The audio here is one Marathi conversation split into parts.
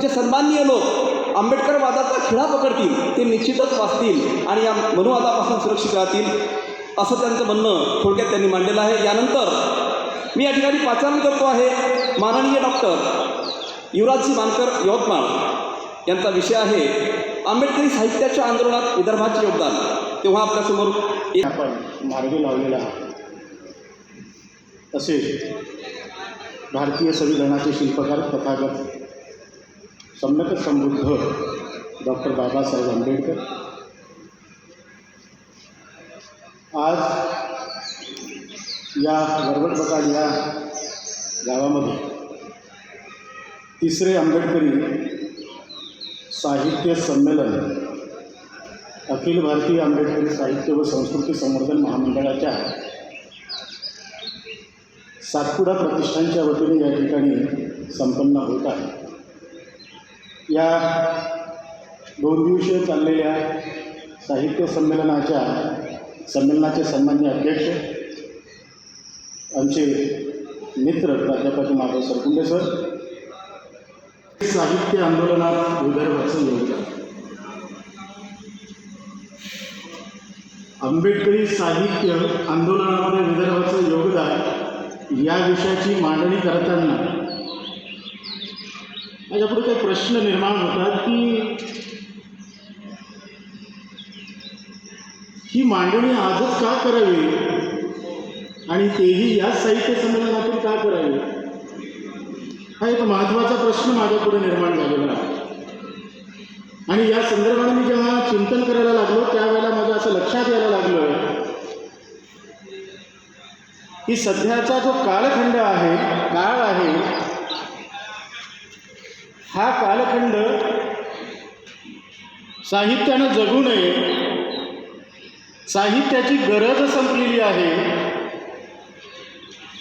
जे सन्माननीय लोक आंबेडकरवादाचा खिळा पकडतील ते निश्चितच वाचतील आणि या मनुवादापासून सुरक्षित राहतील असं त्यांचं म्हणणं थोडक्यात त्यांनी मांडलेलं आहे. यानंतर मी या ठिकाणी पाचारण करतो आहे. माननीय डॉक्टर युवराजजी मानकर यवतमाळ यांचा विषय आहे आंबेडकरी साहित्याच्या आंदोलनात विदर्भाचे योगदान. तेव्हा आपल्यासमोर एक आपण मार्गी लावलेला आहे तसेच भारतीय संविधानाचे शिल्पकार तथागत सम्यक समृद्ध डॉक्टर बाबासाहेब आंबेडकर. आज या वरवटबकाड या गावामध्ये तिसरे आंबेडकरी साहित्य संमेलन अखिल भारतीय आंबेडकरी साहित्य व संस्कृती संवर्धन महामंडळाच्या सातपुडा प्रतिष्ठानच्या वतीने या ठिकाणी संपन्न होत आहे. या दोन दिवसीय चाललेल्या साहित्य संमेलनाच्या संमेलनाचे सन्मान्य अध्यक्ष आमचे मित्र प्राध्यापक माधव सरकुंडे सर साहित्य आंदोलनात विदर्भाचं योगदान आंबेडकरी साहित्य आंदोलनामध्ये विदर्भाचं योगदान या विषयाची मांडणी करताना माझ्यापुढे काही प्रश्न निर्माण होतात की ही मांडणी आजच का करावी? आणि तेही याच साहित्य संमेलनातून का करावी? हा एक महत्त्वाचा प्रश्न माझ्यापुढे निर्माण झालेला आहे. आणि या संदर्भाने मी जेव्हा चिंतन करायला लागलो त्यावेळेला माझं असं लक्षात यायला लागलं की सध्याचा जो कालखंड आहे काळ आहे हा कालखंड साहित्यानं जगू नये. साहित्याची गरज संपलेली आहे.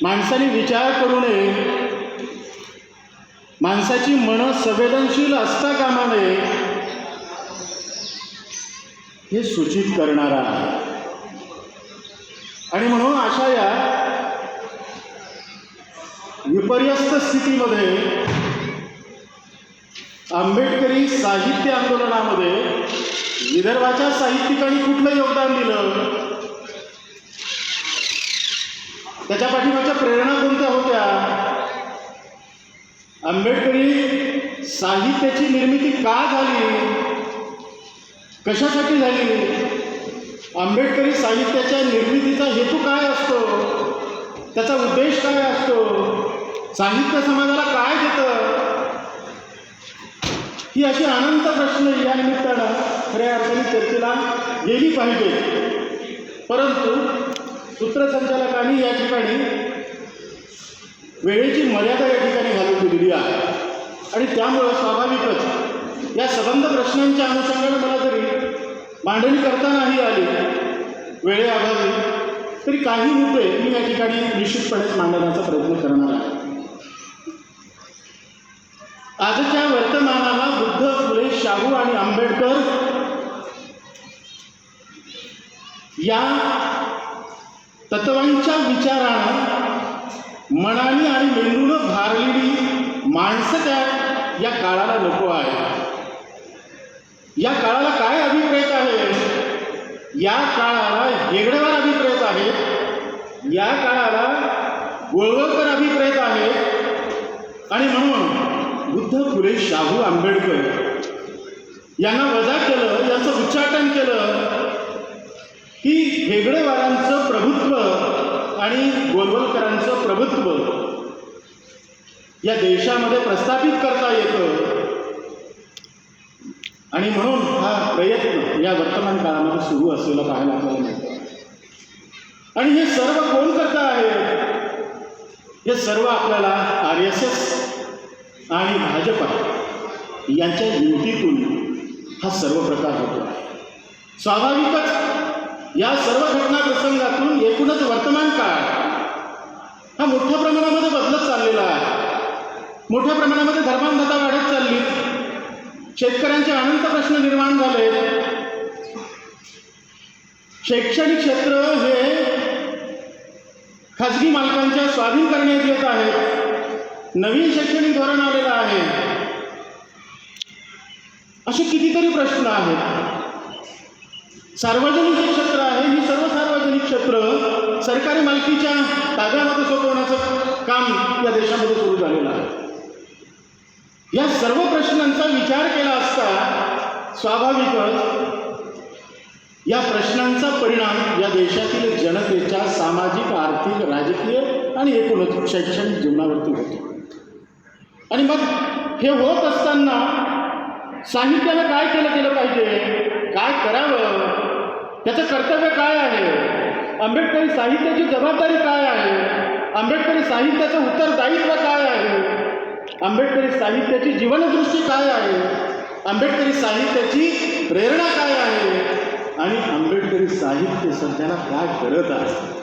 माणसाने विचार करू नये. माणसाची मन संवेदनशील असता कामा नये. हे सूचित करणारा आहे. आणि म्हणून अशा या विपर्यस्त स्थितीमध्ये आंबेडकरी साहित्य आंदोलनामध्ये विदर्भाच्या साहित्यिकांनी कुठलं योगदान दिलं? त्याच्या पाठीमागच्या प्रेरणा कोणत्या होत्या? आंबेडकरी साहित्याची निर्मिती का झाली? कशासाठी झाली? आंबेडकरी साहित्याच्या निर्मितीचा हेतू काय असतो? त्याचा उद्देश काय असतो? साहित्य समाजाला काय देतं? ही अशी अनंत प्रश्न या निमित्तानं खऱ्या अर्थाने चर्चेला गेली पाहिजे. परंतु सूत्रसंचालकांनी या ठिकाणी वेळेची मर्यादा या ठिकाणी घालून दिलेली आहे. आणि त्यामुळं स्वाभाविकच या सबंध प्रश्नांच्या अनुषंगाने मला जरी मांडणी करतानाही आली वेळेअभावी तरी काही मुद्दे मी या ठिकाणी निश्चितपणेच मांडण्याचा प्रयत्न करणार आहे. आजच्या वर्तमानाला बुद्ध फुले शाहू आणि आंबेडकर या तत्वांच्या विचारानं मनाने आणि मेंदूनं भारलेली माणसं त्या या काळाला नको आहे या काळाला काय अभिप्रेत आहे? या काळाला हेगडेवार अभिप्रेत आहे. या काळाला गोळवळकर अभिप्रेत आहे. आणि म्हणून बुद्ध फुले शाहू आंबेडकर. यांना वजा केलं यांचं उच्चाटन केलं की हेगडेवारांचं प्रभुत्व आणि गोलवलकरांचं प्रभुत्व या देशामध्ये प्रस्थापित करता येतं. आणि म्हणून हा प्रयत्न या वर्तमान काळामध्ये सुरू असलेला पाहायला आपल्याला मिळतो. आणि हे सर्व कोण करता आहे? हे सर्व आपल्याला आर एस एस आणि भाजपा यांच्या युतीतून हा सर्व प्रकार होतो. स्वाभाविकच या सर्व घटना प्रसंगातून एकूणच वर्तमान काळ हा मोठ्या प्रमाणामध्ये बदलत चाललेला आहे. मोठ्या प्रमाणामध्ये धर्मांधता वाढत चालली. शेतकऱ्यांचे अनंत प्रश्न निर्माण झाले. शैक्षणिक क्षेत्र हे खाजगी मालकांच्या स्वाधीन करण्यात येत आहे. नवीन शैक्षणिक धोरण आलेलं आहे. असे कितीतरी प्रश्न आहेत. सार्वजनिक जे क्षेत्र आहे ही सर्व सार्वजनिक क्षेत्र सरकारी मालकीच्या ताब्यामध्ये सोपवण्याचं काम या देशामध्ये सुरू झालेलं आहे. या सर्व प्रश्नांचा विचार केला असता स्वाभाविकच या प्रश्नांचा परिणाम या देशातील जनतेच्या सामाजिक आर्थिक राजकीय आणि एकूणच शैक्षणिक जीवनावरती होतो. आणि मग हे होत असताना साहित्यानं काय केलं गेलं पाहिजे? काय करावं? त्याचं कर्तव्य काय आहे? आंबेडकरी साहित्याची जबाबदारी काय आहे? आंबेडकरी साहित्याचं उत्तरदायित्व काय आहे? आंबेडकरी साहित्याची जीवनदृष्टी काय आहे? आंबेडकरी साहित्याची प्रेरणा काय आहे? आणि आंबेडकरी साहित्य सध्याला काय करत आहे?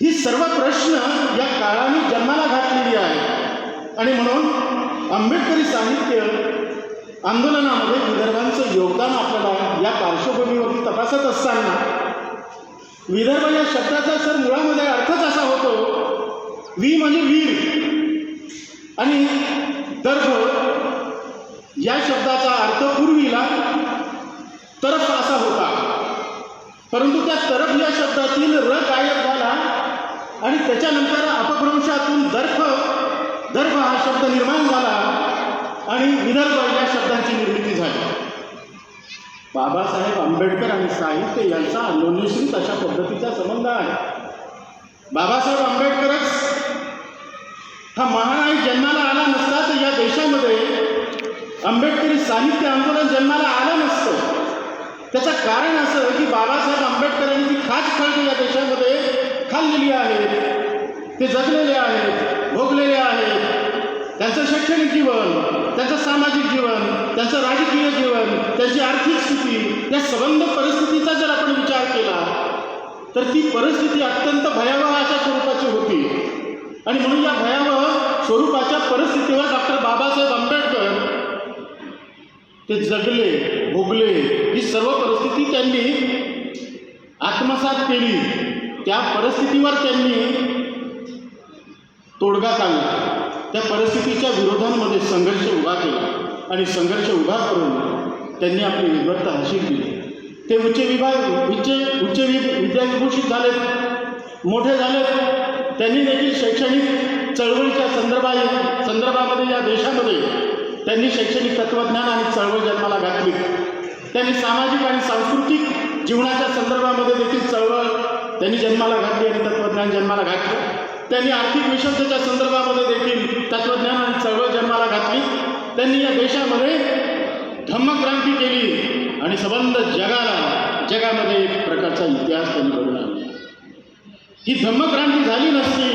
ही सर्व प्रश्न या काळाने जन्माला घातलेली आहे आणि म्हणून आंबेडकरी साहित्य आंदोलनामध्ये विदर्भांचं योगदान आपल्याला या पार्श्वभूमीवरती तपासत असताना विदर्भ या शब्दाचा सर मुळामध्ये अर्थच असा होतो वी म्हणजे वीर. आणि दर्भ या शब्दाचा अर्थ पूर्वीला तरफ असा होता. परंतु त्या तरफ या शब्दातील र गायब झाला आणि त्याच्यानंतर अपभ्रंशातून दर्फ दर्भ हा शब्द निर्माण झाला आणि विदर्भ या शब्दांची निर्मिती झाली. बाबासाहेब आंबेडकर आणि साहित्य यांचा अन्योन्यश्रित अशा पद्धतीचा संबंध आहे. बाबासाहेब आंबेडकरच हा महानायक जन्माला आला नसता तर या देशामध्ये आंबेडकरी साहित्य आंदोलन जन्माला आलं नसतं. त्याचं कारण असं की बाबासाहेब आंबेडकरांनी जी खास खळगे या देशामध्ये खाल्लेली आहे ते जगलेले आहेत. भोगलेले आहेत. त्यांचं शैक्षणिक जीवन त्यांचं सामाजिक जीवन त्यांचं राजकीय जीवन त्यांची आर्थिक स्थिती या संबंध परिस्थितीचा जर आपण विचार केला तर ती परिस्थिती अत्यंत भयावह अशा स्वरूपाची होती. आणि म्हणून या भयावह स्वरूपाच्या परिस्थितीवर डॉक्टर बाबासाहेब आंबेडकर ते जगले भोगले ही सर्व परिस्थिती त्यांनी आत्मसात केली. त्या परिस्थितीवर त्यांनी तोडगा काढला. त्या परिस्थितीच्या विरोधांमध्ये संघर्ष उभा केला आणि संघर्ष उभा करून त्यांनी आपली विद्वत्ता हाशील केली ते उच्च विभाग उच्च उच्च विद्याविभूषित झालेत. मोठे झालेत. त्यांनी देखील शैक्षणिक चळवळीच्या संदर्भात संदर्भामध्ये या देशामध्ये त्यांनी शैक्षणिक तत्त्वज्ञान आणि चळवळ जन्माला घातली. त्यांनी सामाजिक आणि सांस्कृतिक जीवनाच्या संदर्भामध्ये देखील चळवळ त्यांनी जन्माला घातली आणि तत्त्वज्ञान जन्माला घातलं. त्यांनी आर्थिक विषमतेच्या संदर्भामध्ये देखील तत्त्वज्ञान आणि चळवळ जन्माला घातली. त्यांनी या देशामध्ये धम्मक्रांती केली आणि संबंध जगाला जगामध्ये एक प्रकारचा इतिहास त्यांनी घडून आणला ही धम्मक्रांती झाली नसती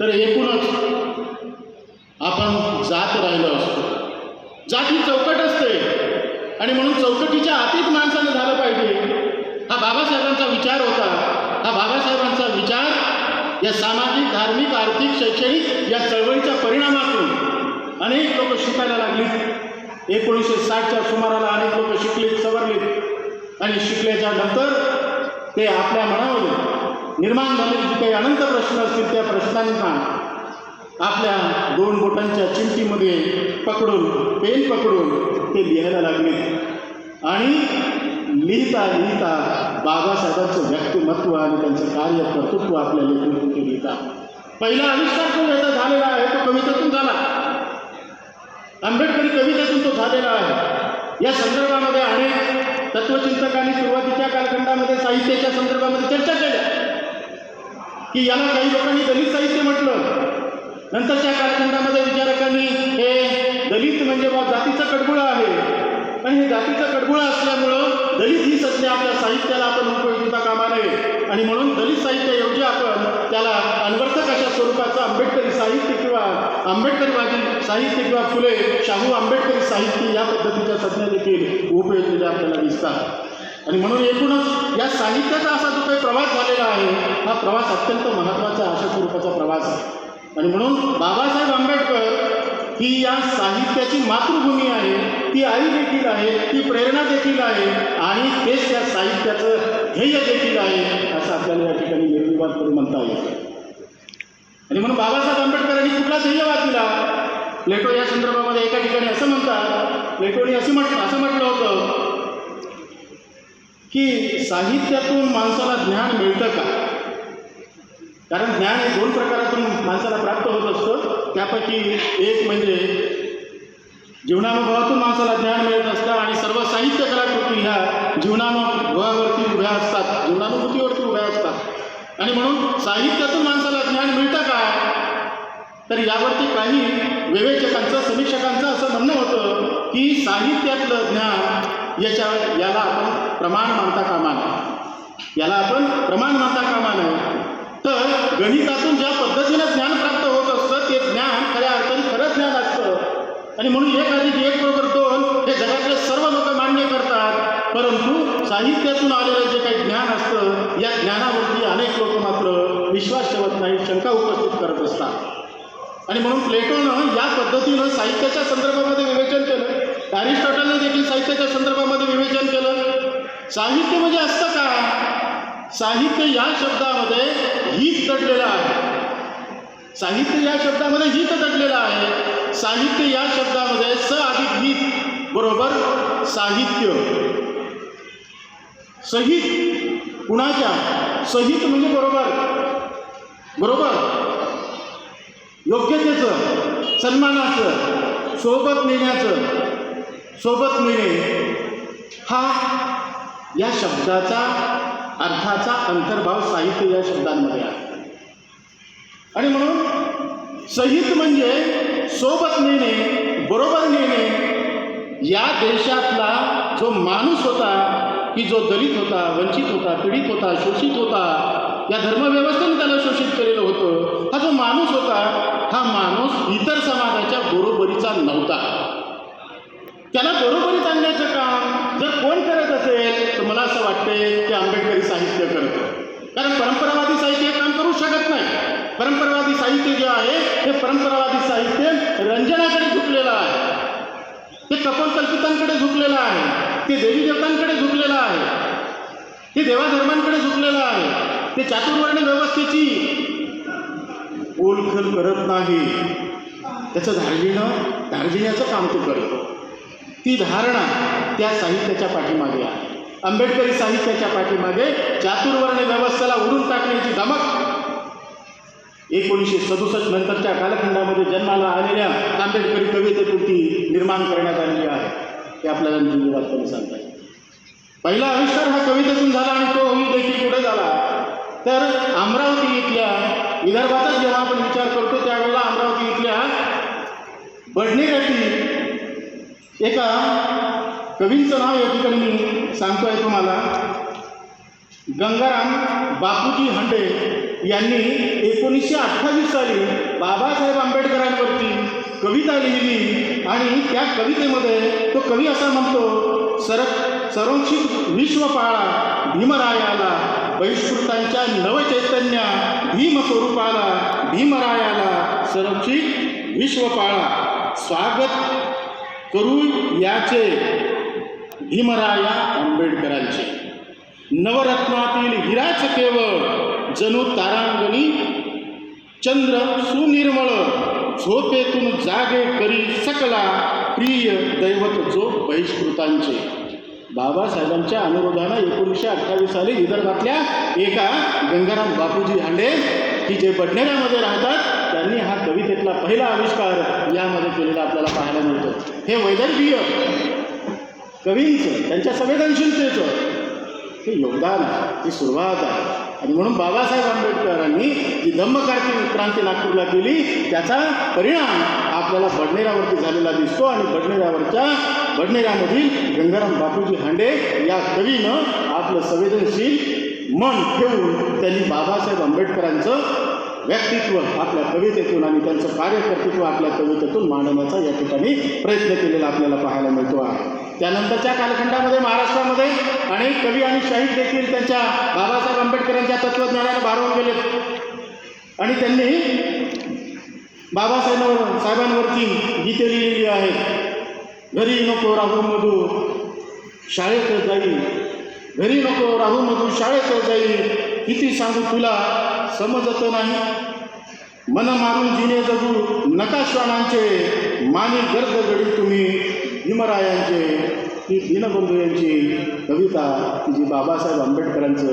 तर एकूणच आपण जात राहिलो असतो. जात ही चौकट असते आणि म्हणून चौकटीच्या आतीत माणसानं झालं पाहिजे. हा बाबासाहेबांचा विचार होता. हा बाबासाहेबांचा विचार या सामाजिक धार्मिक आर्थिक शैक्षणिक या चळवळीच्या परिणामातून अनेक लोक शिकायला लागली. एकोणीसशे साठच्या सुमाराला अनेक लोक शिकलीत सवरलीत आणि शिकल्याच्या नंतर ते आपल्या मनावर निर्माण झालेले जे काही अनंत प्रश्न असतील त्या प्रश्नांना आपल्या दोन बोटांच्या चिमटीमध्ये पकडून पेन पकडून ते लिहायला लागले. आणि लिहिता लिहिता बाबासाहेबांचं व्यक्तिमत्व आणि त्यांचं कार्य कर्तृत्व आपल्या लेखणीतून लिहिता पहिला आविष्कार तो याचा झालेला आहे तो कवितेतून झाला. आंबेडकरी कवितेतून तो झालेला आहे. या संदर्भामध्ये अनेक तत्वचिंतकांनी सुरुवातीच्या कालखंडामध्ये साहित्याच्या संदर्भामध्ये चर्चा केल्या. की याला काही लोकांनी दलित साहित्य म्हटलं. नंतरच्या कालखंडामध्ये विचारकांनी हे दलित म्हणजे बा जातीचा कडबुळा आहे. आणि हे जातीचं कडबुळा असल्यामुळं दलित ही संज्ञा आपल्या साहित्याला आपण उपयोगिता कामा नये आणि म्हणून दलित साहित्याऐवजी आपण त्याला अन्वर्थक अशा स्वरूपाचं आंबेडकरी साहित्य किंवा आंबेडकरवादी साहित्य किंवा फुले शाहू आंबेडकरी साहित्य या पद्धतीच्या संज्ञा देखील उपयोगिता आपल्याला दिसतात. आणि म्हणून एकूणच या साहित्याचा असा जो काही प्रवास झालेला आहे हा प्रवास अत्यंत महत्त्वाचा अशा स्वरूपाचा प्रवास आहे. आणि म्हणून बाबासाहेब आंबेडकर ही या साहित्याची मातृभूमी आहे ती आई देखील आहे ती प्रेरणा देखील आहे आणि तेच त्या साहित्याचं ध्येय देखील आहे असं आपल्याला या ठिकाणी निर्विवाद करून म्हणता येईल आणि म्हणून बाबासाहेब आंबेडकरांनी कुठला ध्येयवाद दिला प्लेटो या संदर्भामध्ये एका ठिकाणी असं म्हणतात प्लेटोने असं म्हट असं म्हटलं होतं की साहित्यातून माणसाला ज्ञान मिळतं का? कारण ज्ञान हे दोन प्रकारातून माणसाला प्राप्त होत असतं. त्यापैकी एक म्हणजे जीवनानुभवातून माणसाला ज्ञान मिळत असतं आणि सर्व साहित्य कलाकृती ह्या जीवनानुभवावरती उभ्या असतात. जीवनानुभूतीवरती उभ्या असतात. आणि म्हणून साहित्यातून माणसाला ज्ञान मिळतं काय तर यावरती काही विवेचकांचं समीक्षकांचं असं म्हणणं होतं की साहित्यातलं ज्ञान याच्या याला आपण प्रमाण मानता कामा नये. याला आपण प्रमाण मानता कामा नये. तर गणितातून ज्या पद्धतीनं ज्ञान प्राप्त होत असतं ते ज्ञान खऱ्या अर्थाने खरं ज्ञान असतं. आणि म्हणून एक अधिक एक बरोबर दोन हे जगातले सर्व लोक मान्य करतात. परंतु साहित्यातून आलेलं जे काही ज्ञान असतं या ज्ञानावरती अनेक लोक मात्र विश्वास ठेवत नाही शंका उपस्थित करत असतात. आणि म्हणून प्लेटोनं या पद्धतीनं साहित्याच्या संदर्भामध्ये विवेचन केलं. ॲरिस्टॉटलने देखील साहित्याच्या संदर्भामध्ये विवेचन केलं. साहित्य म्हणजे असतं काय? साहित्य या शब्दामध्ये हित दडलेलं आहे. साहित्य या शब्दामध्ये हित दडलेलं आहे. साहित्य या शब्दामध्ये स अधिक हित बरोबर? साहित्य. सहित कुणाच्या? सहित म्हणजे बरोबर. बरोबर? योग्यतेचं सन्मानाचं सोबत नेण्याचं. सोबत नेणे हा या शब्दाचा अर्थाचा अंतर्भाव साहित्य या शब्दांमध्ये आहे. आणि म्हणून सहित म्हणजे सोबत नेणे बरोबर नेणे या देशातला जो माणूस होता की जो दलित होता वंचित होता पीडित होता शोषित होता या धर्मव्यवस्थेने त्याला शोषित केलेलं होतं. हा जो माणूस होता हा माणूस इतर समाजाच्या बरोबरीचा नव्हता. त्याला बरोबरीत आणण्याचं काम जर कोण करत असेल तर मला असं वाटते की आंबेडकरी साहित्य करतं. कारण परंपरावादी साहित्य काम करू शकत नाही. परंपरावादी साहित्य जे आहे हे परंपरावादी साहित्य रंजनाकडे झुकलेलं आहे. ते कपोलकल्पितांकडे झुकलेलं आहे. ते देवी देवतांकडे झुकलेलं आहे. ते देवाधर्मांकडे झुकलेलं आहे. ते चातुर्वर्ण व्यवस्थेची ओलखल करत नाही. त्याचं धार्जिणं धार्जिण्याचं काम तो करतो. ती धारणा त्या साहित्याच्या पाठीमागे आहे. आंबेडकरी साहित्याच्या पाठीमागे चातुर्वर्ण व्यवस्थेला उडून टाकण्याची धमक एकोणीसशे सदुसष्ट नंतरच्या कालखंडामध्ये जन्माला आलेल्या आंबेडकरी कवितेपुरती निर्माण करण्यात आलेली आहे. ते आपल्याला निर्वादपणे सांगता येईल पहिला आविष्कार हा कवितेतून झाला आणि तो देखील पुढे झाला. तर अमरावती इथल्या विदर्भातच जेव्हा आपण विचार करतो त्यावेळेला अमरावती इथल्या बडणेगाठी एका कवींचं नाव या ठिकाणी मी सांगतोय तुम्हाला. गंगाराम बापूजी हंडे यांनी एकोणीसशे अठ्ठावीस साली बाबासाहेब आंबेडकरांवरती कविता लिहिली आणि त्या कवितेमध्ये तो कवी असा म्हणतो सर संरक्षित विश्व पाळा भीमरायाला बहिष्कृतांच्या नवचैतन्या भीम स्वरूपाला भीमरायाला संरक्षित विश्व पाळा स्वागत करू याचे भीमराया आंबेडकरांचे. नवरत्नातील हिराच केवळ जणू तारांगणी चंद्र सुनिर्मळ झोपेतून जागे करी सकला प्रिय दैवत जो बहिष्कृतांचे. बाबासाहेबांच्या अनुरोधानं एकोणीसशे अठ्ठावीस साली विदर्भातल्या एका गंगाराम बापूजी हांडे की जे बडनेऱ्यामध्ये राहतात त्यांनी हा कवितेतला पहिला आविष्कार यामध्ये केलेला आपल्याला पाहायला मिळतो. हे वैदर्भीय कवींचं त्यांच्या संवेदनशीलतेचं हे योगदान आहे ही सुरुवात आहे. आणि म्हणून बाबासाहेब आंबेडकरांनी जी धम्मक्रांती क्रांती नागपूरला केली त्याचा परिणाम आपल्याला बडनेरावरती झालेला दिसतो आणि बडनेरावरच्या बडनेरामधील गंगाराम बापूजी हांडे या कवीनं आपलं संवेदनशील मन ठेवून त्यांनी बाबासाहेब आंबेडकरांचं व्यक्तित्व आपल्या कवितेतून आणि त्यांचं कार्यकर्तृत्व आपल्या कवितेतून मांडण्याचा या ठिकाणी प्रयत्न केलेला आपल्याला पाहायला मिळतो आहे. त्यानंतरच्या कालखंडामध्ये महाराष्ट्रामध्ये अनेक कवी आणि शाहीर देखील त्यांच्या बाबासाहेब आंबेडकरांच्या तत्त्वज्ञानाने भारावून गेलेत. आणि त्यांनी बाबासाहेब साहेबांवरती गीते लिहिलेली आहेत. घरी नको राहू मधू शाळेत जाईल घरी नको राहू मधू शाळेत जाईल किती सांगू तुला? समजत नाही. मन मारून जिने जगू नका श्वानांचे. मानी गर्द गडी तुम्ही भीमरायांचे. ही दीनबंधू यांची कविता जी बाबासाहेब आंबेडकरांचं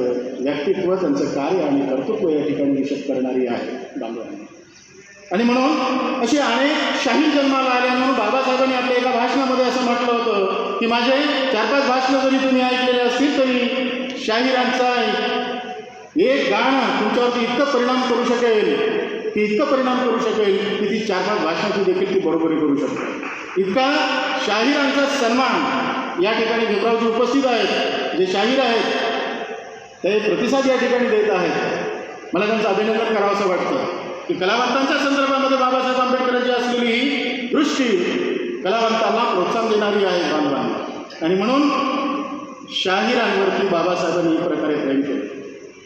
व्यक्तित्व त्यांचं कार्य आणि कर्तृत्व या ठिकाणी निषेध करणारी आहे. बांधवांनी आणि म्हणून अशी अनेक शाहीर जन्माला आल्या म्हणून बाबासाहेबांनी आपल्या एका भाषणामध्ये असं म्हटलं होतं की माझे चार पाच भाषणं जरी तुम्ही ऐकलेले असतील तरी शाहिरांचा एक गाणं तुमच्यावरती इतकं परिणाम करू शकेल की इतकं परिणाम करू शकेल की ती चार पाच भाषणाची देखील ती बरोबरी करू शकते. इतका शाहिरांचा सन्मान या ठिकाणी भीमरावजी उपस्थित आहेत जे शाहीर आहेत ते प्रतिसाद या ठिकाणी देत आहेत. मला त्यांचं अभिनंदन करावं असं वाटतं की कलावंतांच्या संदर्भामध्ये बाबासाहेब आंबेडकरांची असलेली ही दृष्टी कलावंतांना प्रोत्साहन देणारी आहे बांधवांना. आणि म्हणून शाहिरांवरती बाबासाहेबांनी एक प्रकारे प्रेम केलं.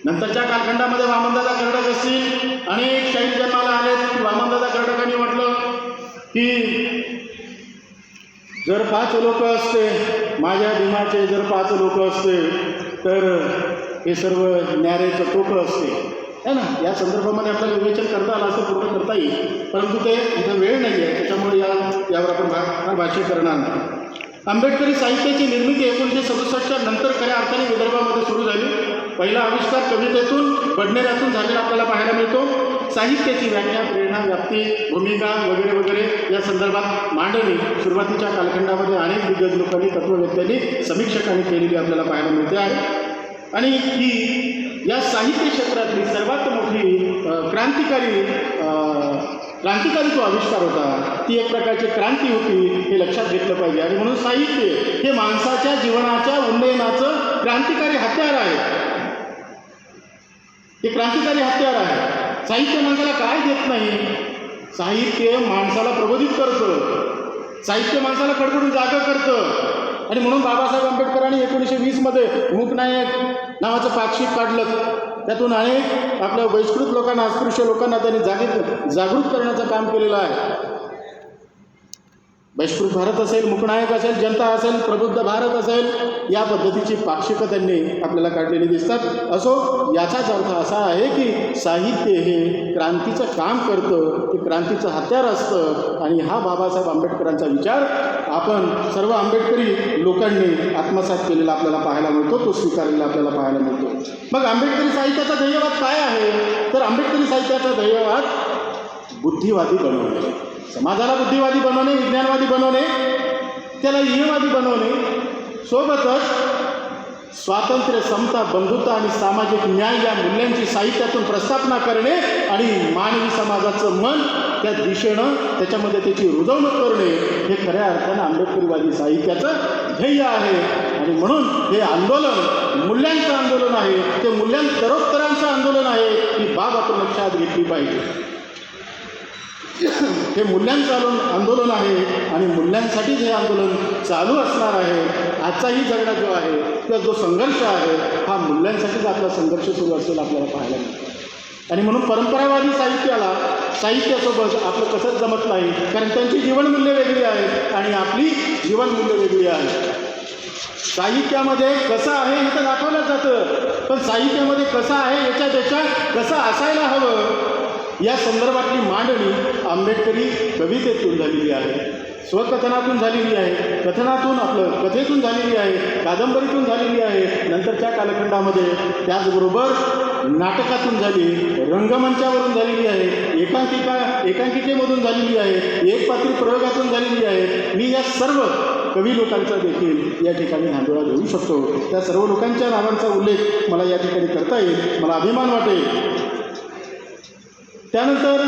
नंतरच्या कालखंडामध्ये वामनदादा कर्डक असतील अनेक शहीद जन्माला आले वामनदादा कर्डकांनी म्हटलं की जर पाच लोक असते माझ्या भीमाचे जर पाच लोक असते तर हे सर्व न्यारेचं टोकं असते. है ना? या संदर्भामध्ये आपल्याला विवेचन करता आलं असं पूर्ण करता येईल. परंतु ते इथं वेळ नाही आहे. त्याच्यामुळे या यावर आपण भा भाष्य करणार नाही. आंबेडकरी साहित्याची निर्मिती एकोणीसशे सदुसष्टच्या नंतर खऱ्या अर्थाने विदर्भामध्ये सुरू झाली. पहिला आविष्कार कवितेतून बडनेऱ्यातून झालेला आपल्याला पाहायला मिळतो. साहित्याची व्याख्या प्रेरणा व्याप्ती भूमिका वगैरे वगैरे या संदर्भात मांडणी सुरुवातीच्या कालखंडामध्ये अनेक दिग्गज लोकांनी तत्ववेत्यांनी समीक्षकांनी केलेली आपल्याला पाहायला मिळते आहे. आणि ही या साहित्य क्षेत्रातली सर्वात मोठी क्रांतिकारी क्रांतिकारी जो आविष्कार होता ती एक प्रकारची क्रांती होती हे लक्षात घेतलं पाहिजे. आणि म्हणून साहित्य हे माणसाच्या जीवनाच्या उन्नयनाचं क्रांतिकारी हत्यार आहे. हे क्रांतिकारी हत्यार आहे. साहित्य माणसाला काय देत नाही? साहित्य माणसाला प्रबोधित करतं. साहित्य माणसाला कडकडून जागा करतं. आणि म्हणून बाबासाहेब आंबेडकरांनी एकोणीसशे वीसमध्ये मूकनायक नावाचं पाक्षिक काढलं. त्यातून अनेक आपल्या बहिष्कृत लोकांना अस्पृश्य लोकांना त्यांनी जागृत जागृत करण्याचं काम केलेलं आहे. बहिष्कृत भारत असेल मुकनायक असेल जनता असेल प्रबुद्ध भारत असेल या पद्धतीची पाक्षिकं त्यांनी आपल्याला काढलेली दिसतात. असो याचाच अर्थ असा आहे की साहित्य हे क्रांतीचं काम करतं ते क्रांतीचं हत्यार असतं आणि हा बाबासाहेब आंबेडकरांचा विचार आपण सर्व आंबेडकरी लोकांनी आत्मसात केलेला आपल्याला पाहायला मिळतो तो स्वीकारलेला आपल्याला पाहायला मिळतो. मग आंबेडकरी साहित्याचा ध्येयवाद काय आहे? तर आंबेडकरी साहित्याचा ध्येयवाद बुद्धिवादी बनवणे. समाजाला बुद्धिवादी बनवणे विज्ञानवादी बनवणे त्याला इयवादी बनवणे सोबतच स्वातंत्र्य समता बंधुता आणि सामाजिक न्याय या मूल्यांची साहित्यातून प्रस्थापना करणे आणि मानवी समाजाचं मन त्या दिशेनं त्याच्यामध्ये त्याची रुजवणूक करणे हे खऱ्या अर्थानं आंबेडकरीवादी साहित्याचं ध्येय आहे. आणि म्हणून हे आंदोलन मूल्यांचं आंदोलन आहे. ते मूल्यांतरोत्तरांचं आंदोलन आहे. ही बाब आपण लक्षात घेतली पाहिजे. हे मूल्यांचं आंदोलन आहे आणि मूल्यांसाठीच हे आंदोलन चालू असणार आहे आजचाही झगडा जो आहे किंवा जो संघर्ष आहे हा मूल्यांसाठीच आपला संघर्ष सुरू असेल आपल्याला पाहायला मिळतो आणि म्हणून परंपरावादी साहित्याला साहित्यासोबत आपलं कसंच जमत नाही कारण त्यांची जीवनमूल्य वेगळी आहेत आणि आपली जीवनमूल्य वेगळी आहे. साहित्यामध्ये कसं आहे हे तर दाखवलं जातं पण साहित्यामध्ये कसं आहे याच्यापेक्षा कसं असायला हवं या संदर्भातली मांडणी आंबेडकरी कवितेतून झालेली आहे स्वकथनातून झालेली आहे कथनातून आपलं कथेतून झालेली आहे कादंबरीतून झालेली आहे नंतरच्या कालखंडामध्ये त्याचबरोबर नाटकातून झाली रंगमंचावरून झालेली आहे एकांकिका एकांकिकेमधून झालेली आहे एक पात्री प्रयोगातून झालेली आहे. मी या सर्व कवी लोकांचा देखील या ठिकाणी धांडोळा घेऊ शकतो. त्या सर्व लोकांच्या नावांचा उल्लेख मला या ठिकाणी करता येईल. मला अभिमान वाटेल. त्यानंतर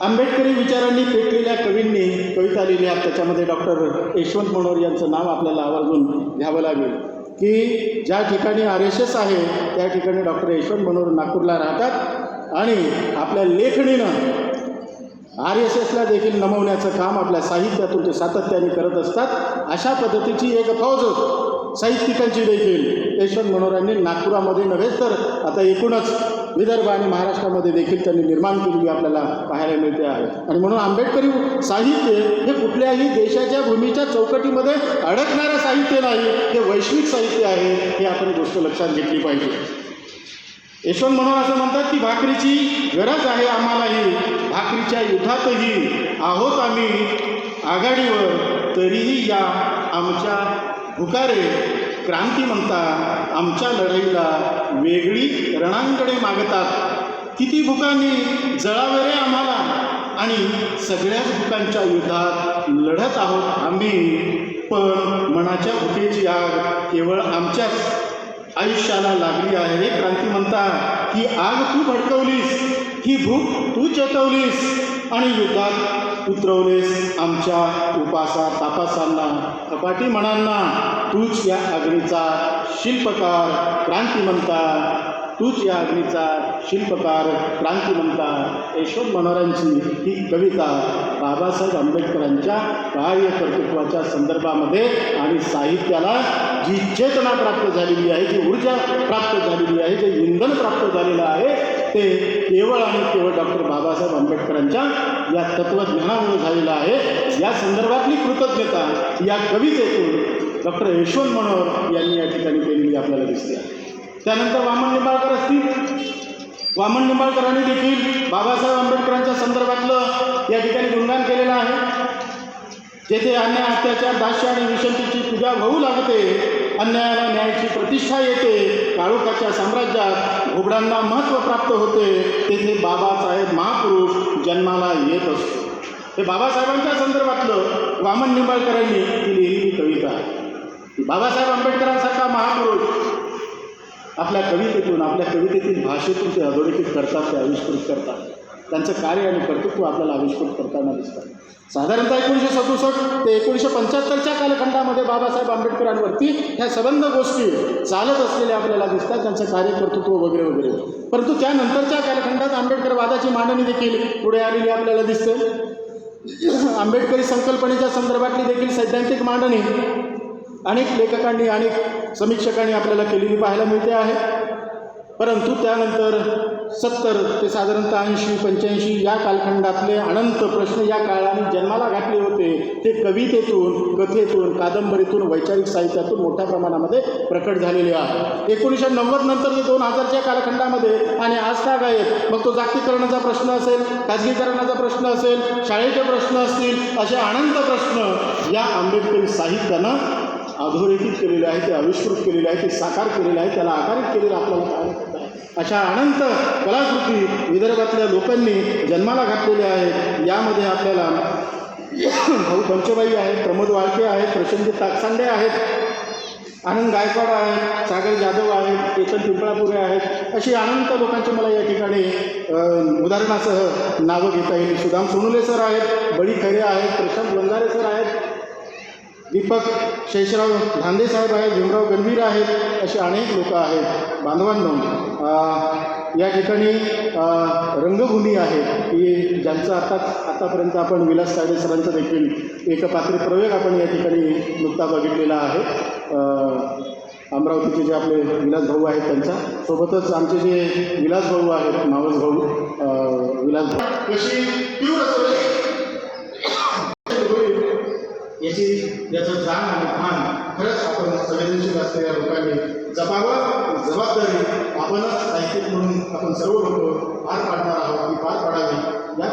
आंबेडकरी विचारांनी पेटलेल्या कवींनी कविता लिहिल्या. त्याच्यामध्ये डॉक्टर यशवंत मनोहर यांचं नाव आपल्याला आवर्जून घ्यावं लागेल. की ज्या ठिकाणी आर एस एस आहे त्या ठिकाणी डॉक्टर यशवंत मनोहर नागपूरला राहतात. आणि आपल्या लेखणीनं आर एस एसला देखील नमवण्याचं काम आपल्या साहित्यातून ते सातत्याने करत असतात. अशा पद्धतीची एक फौज साहित्यिकांची देखील. यशवंत मनोहरांनी नागपुरामध्ये नव्हेच तर आता एकूणच विदर्भ आणि महाराष्ट्रामध्ये देखील त्यांनी निर्माण केलेली आपल्याला पाहायला मिळते आहे. आणि म्हणून आंबेडकरी साहित्य हे कुठल्याही देशाच्या भूमीच्या चौकटीमध्ये अडकणारं साहित्य नाही हे वैश्विक साहित्य आहे हे आपण गोष्ट लक्षात घेतली पाहिजे. यशवंत म्हणून असं म्हणतात की भाकरीची गरज आहे आम्हालाही भाकरीच्या युद्धातही आहोत आम्ही आघाडीवर तरीही या आमच्या भुकारे क्रांती म्हणता आमच्या लढाईला वेगळी रणांकडे मागतात. किती भुकांनी जळावे रे आम्हाला. आणि सगळ्याच भुकांच्या युद्धात लढत आहोत आम्ही. पण मनाच्या भुकेची आग केवळ आमच्याच आयुष्याला लागली आहे हे क्रांती म्हणता ही आग तू भडकवलीस. ही भूक तू चेतवलीस. आणि युद्धात उतरवलेस आमच्या उपासा तापासांना कपाटी मनांना तूच या अग्नीचा शिल्पकार क्रांती म्हणता. तूच या अग्नीचा शिल्पकार क्रांती म्हणता. यशोद मनोहरांची ही कविता बाबासाहेब आंबेडकरांच्या कार्यकर्तृत्वाच्या संदर्भामध्ये आणि साहित्याला जी चेतना प्राप्त झालेली आहे जी ऊर्जा प्राप्त झालेली आहे जे इंधन प्राप्त झालेलं आहे ते केवळ आणि केवळ डॉक्टर बाबासाहेब आंबेडकरांच्या या तत्त्वज्ञानामुळे झालेलं आहे. या संदर्भातली कृतज्ञता या कवितेतून डॉक्टर यशवंत मनोहर यांनी या ठिकाणी केलेली आपल्याला दिसते. त्यानंतर वामन निंबाळकर असतील. वामन निंबाळकरांनी देखील बाबासाहेब आंबेडकरांच्या संदर्भातलं या ठिकाणी गुणगान केलेलं आहे. जेथे अन्याय अत्याचार दास्य आणि विषमतेची पूजा होऊ लागते अन्यायाला न्यायाची प्रतिष्ठा येते. काळोखाच्या साम्राज्यात घोबडांना महत्त्व प्राप्त होते. तेथे बाबासाहेब महापुरुष जन्माला येत असतो. हे बाबासाहेबांच्या संदर्भातलं वामन निंबाळकरांनी ही लिहिलेली कविता आहे. बाबासाहेब आंबेडकरांसारखा महापुरुष आपल्या कवितेतून आपल्या कवितेतील भाषेतून ते अधोरेखित करतात ते आविष्कृत करतात. त्यांचं कार्य आणि कर्तृत्व आपल्याला आविष्कृत करताना दिसतात साधारणतः एकोणीसशे सदुसष्ट ते एकोणीसशे पंच्याहत्तरच्या कालखंडामध्ये बाबासाहेब आंबेडकरांवरती ह्या सबंध गोष्टी चालत असलेल्या आपल्याला दिसतात त्यांचं कार्यकर्तृत्व वगैरे वगैरे. परंतु त्यानंतरच्या कालखंडात आंबेडकरवादाची मांडणी देखील पुढे आलेली आपल्याला दिसते. आंबेडकरी संकल्पनेच्या संदर्भातली देखील सैद्धांतिक मांडणी अनेक लेखकांनी अनेक समीक्षकांनी आपल्याला केलेली पाहायला मिळते आहे. परंतु त्यानंतर सत्तर ते साधारणतः ऐंशी पंच्याऐंशी या कालखंडातले अनंत प्रश्न या काळाने जन्माला घातले होते. ते कवितेतून कथेतून कादंबरीतून वैचारिक साहित्यातून मोठ्या प्रमाणामध्ये प्रकट झालेले आहे. एकोणीसशे नव्वद नंतर ते दोन हजारच्या कालखंडामध्ये आणि आज ताग आहेत मग तो जागतिकरणाचा प्रश्न असेल खाजगीकरणाचा प्रश्न असेल शाळेचे प्रश्न असतील असे अनंत प्रश्न या आंबेडकरी साहित्यानं अधोरेखित केलेले आहे ते आविष्कृत केलेले आहे ते साकार केलेले आहे त्याला आकारित केलेलं आपल्याला पाहायला अशा अनंत कलाकृती विदर्भातल्या लोकांनी जन्माला घातलेल्या आहेत. यामध्ये आपल्याला भाऊ पंचबाई आहेत प्रमोद वाळके आहेत प्रशंजित ताकसांडे आहेत आनंद गायकवाड आहेत सागर जाधव आहेत केतन पिंपळापुरे आहेत. अशी अनंत लोकांची मला या ठिकाणी उदाहरणासह नावं घेता येईल सुदाम सोनुले सर आहेत बळी खरे आहेत प्रशांत वंजारे सर आहेत दीपक शेषराव धांदे साहेब आहेत भीमराव गणवीर आहेत असे अनेक लोक आहेत. बांधवांनो या ठिकाणी रंगभूमी आहे की ज्यांचं आता आतापर्यंत आपण विलास तायडे सरांचं देखील एकपात्री प्रयोग आपण या ठिकाणी नुकता बघितलेला आहे. अमरावतीचे जे आपले विलास भाऊ आहेत त्यांच्या सोबतच आमचे जे विलास भाऊ आहेत मावस भाऊ विलास भाऊ. कशी तीव्र याची याचं जाण आणि भान खरंच आपण संवेदनशील असलेल्या लोकांनी जपावं. जबाबदारी आपणच साहित्यिक म्हणून आपण सर्व लोक पार पाडणार आहोत ती पार पाडावी. या